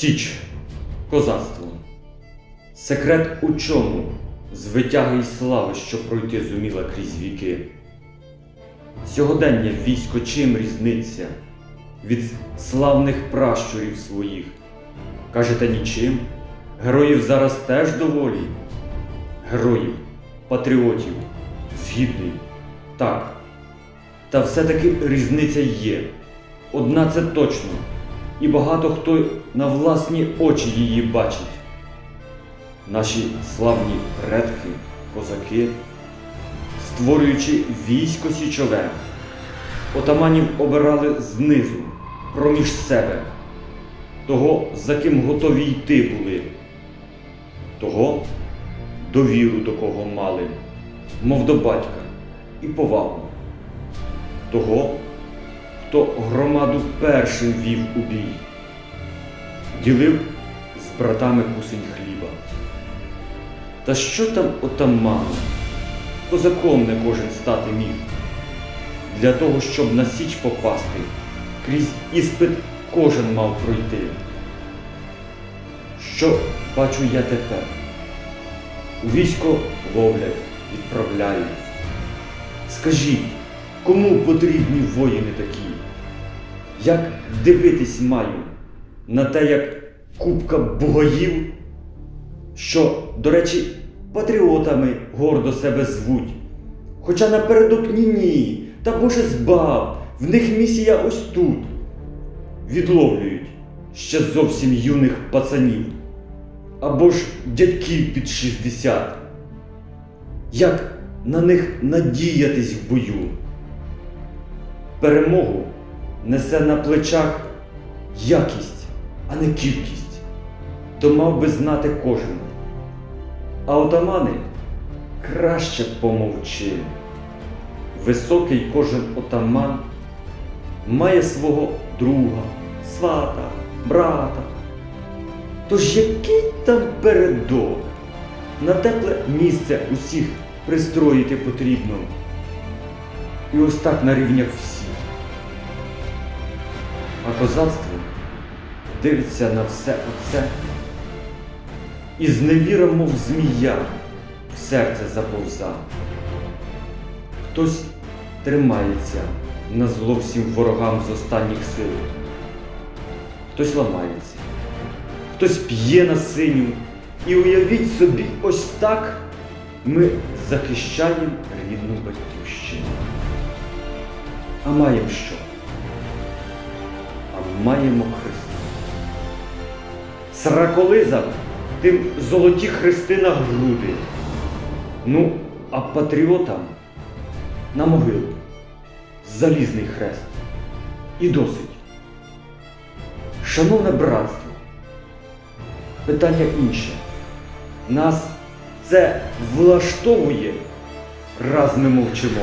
Січ. Козацтво. Секрет у чому? З витяги й слави, що пройти зуміла крізь віки. Сьогодення військо чим різниця від славних пращурів своїх? Кажете, нічим? Героїв зараз теж доволі? Героїв, патріотів, згідний. Так. Та все-таки різниця є. Одна це точно, і багато хто на власні очі її бачить. Наші славні предки, козаки, створюючи військо січове, отаманів обирали знизу, проміж себе, того, за ким готові йти були, того довіру до кого мали, мов до батька, і повагу, того, хто громаду першим вів у бій, ділив з братами кусень хліба. Та що там отаману? Козаком не кожен стати міг. Для того, щоб на січ попасти, крізь іспит кожен мав пройти. Що бачу я тепер? У військо ловлять, відправляють. Скажіть, кому потрібні воїни такі? Як дивитись маю на те, як купка бугаїв, що, до речі, патріотами гордо себе звуть. Хоча напередок ні-ні, та Боже збав, в них місія ось тут. Відловлюють ще зовсім юних пацанів або ж дядьків під 60. Як на них надіятись в бою? Перемогу несе на плечах якість, а не кількість. То мав би знати кожен. А отамани краще помовчи. Високий кожен отаман має свого друга, свата, брата. Тож який там передок? На тепле місце усіх пристроїти потрібно. І ось так на рівнях всіх. А козацтво дивиться на все оце і з невіра, мов змія, в серце заповза. Хтось тримається на зло всім ворогам з останніх сил, хтось ламається, хтось п'є на синю, і уявіть собі, ось так ми захищаємо рідну батьківщину. А маємо що? Маємо Христа. Сраколизам тим золоті хрести на груди. Ну, а патріотам на могилу. Залізний хрест. І досить. Шановне братство, питання інше. Нас це влаштовує, раз ми мовчимо.